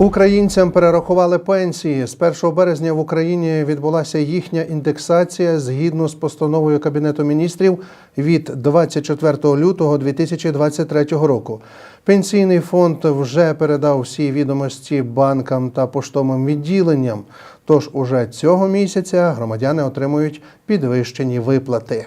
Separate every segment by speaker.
Speaker 1: Українцям перерахували пенсії. З 1 березня в Україні відбулася їхня індексація згідно з постановою Кабінету міністрів від 24 лютого 2023 року. Пенсійний фонд вже передав всі відомості банкам та поштовим відділенням. Тож уже цього місяця громадяни отримують підвищені виплати.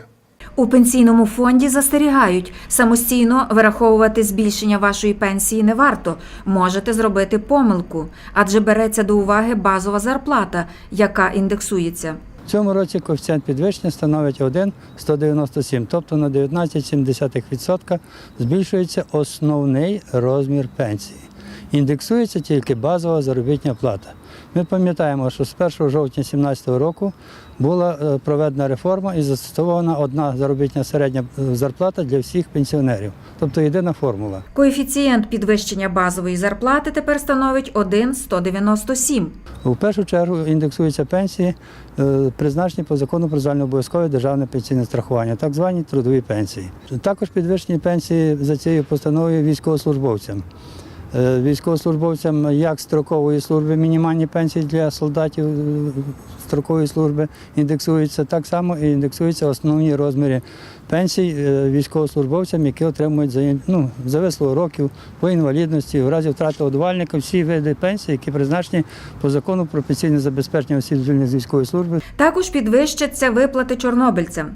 Speaker 2: У пенсійному фонді застерігають, самостійно вираховувати збільшення вашої пенсії не варто. Можете зробити помилку, адже береться до уваги базова зарплата, яка індексується.
Speaker 3: В цьому році коефіцієнт підвищення становить 1,197, тобто на 19,7% збільшується основний розмір пенсії. Індексується тільки базова заробітня плата. Ми пам'ятаємо, що з 1 жовтня 2017 року була е, проведена реформа і застосована одна заробітня середня е, зарплата для всіх пенсіонерів, тобто єдина формула.
Speaker 2: Коефіцієнт підвищення базової зарплати тепер становить 1,197.
Speaker 3: У першу чергу індексуються пенсії, е, призначені по закону про загальнообов'язкове державне пенсійне страхування, так звані трудові пенсії. Також підвищені пенсії за цією постановою військовослужбовцям. Е, Військовослужбовцям як строкової служби мінімальні пенсії для солдатів е, строкової служби індексуються, так само і індексуються основні розміри пенсій е, військовослужбовцям, які отримують за, ну, за вислугу років по інвалідності, в разі втрати одувальника, всі види пенсій, які призначені по закону про пенсійне забезпечення осіб звільнених з військової служби.
Speaker 2: Також підвищаться виплати чорнобильцям.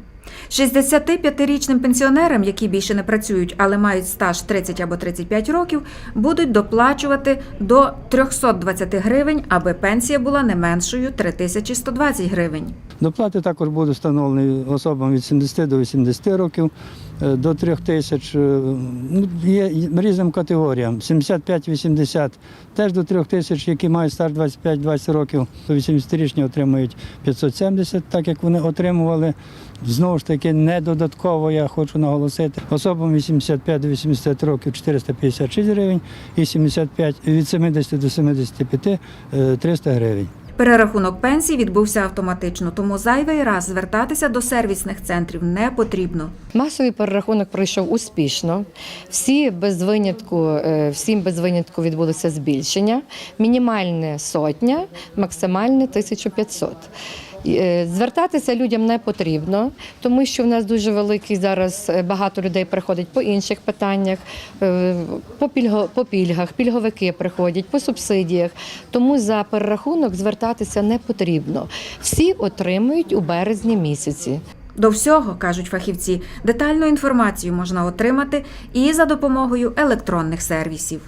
Speaker 2: 65-річним пенсіонерам, які більше не працюють, але мають стаж 30 або 35 років, будуть доплачувати до 320 гривень, аби пенсія була не меншою 3120 гривень.
Speaker 3: Доплати також будуть встановлені особам від 70 до 80 років, е, до 3 тисяч. е, ну, Є різним категоріям. 75-80 теж до 3 тисяч, які мають стаж 25-20 років. То 80-річні отримують 570, так як вони отримували. Знову ж таки, не додатково я хочу наголосити. Особам 85 до 80 років 456 гривень і 75, від 70 до 75 е, 300 гривень.
Speaker 2: Перерахунок пенсій відбувся автоматично, тому зайвий раз звертатися до сервісних центрів не потрібно.
Speaker 4: Масовий перерахунок пройшов успішно. Всі без винятку, е, всім без винятку відбулося збільшення. Мінімальне сотня, максимальне 1500. Е, Звертатися людям не потрібно, тому що в нас дуже великий зараз е, багато людей приходить по інших питаннях, е, по, пільго, по пільгах, пільговики приходять, по субсидіях. Тому за перерахунок звертатися не потрібно. Всі отримують у березні місяці.
Speaker 2: До всього, кажуть фахівці, детальну інформацію можна отримати і за допомогою електронних сервісів.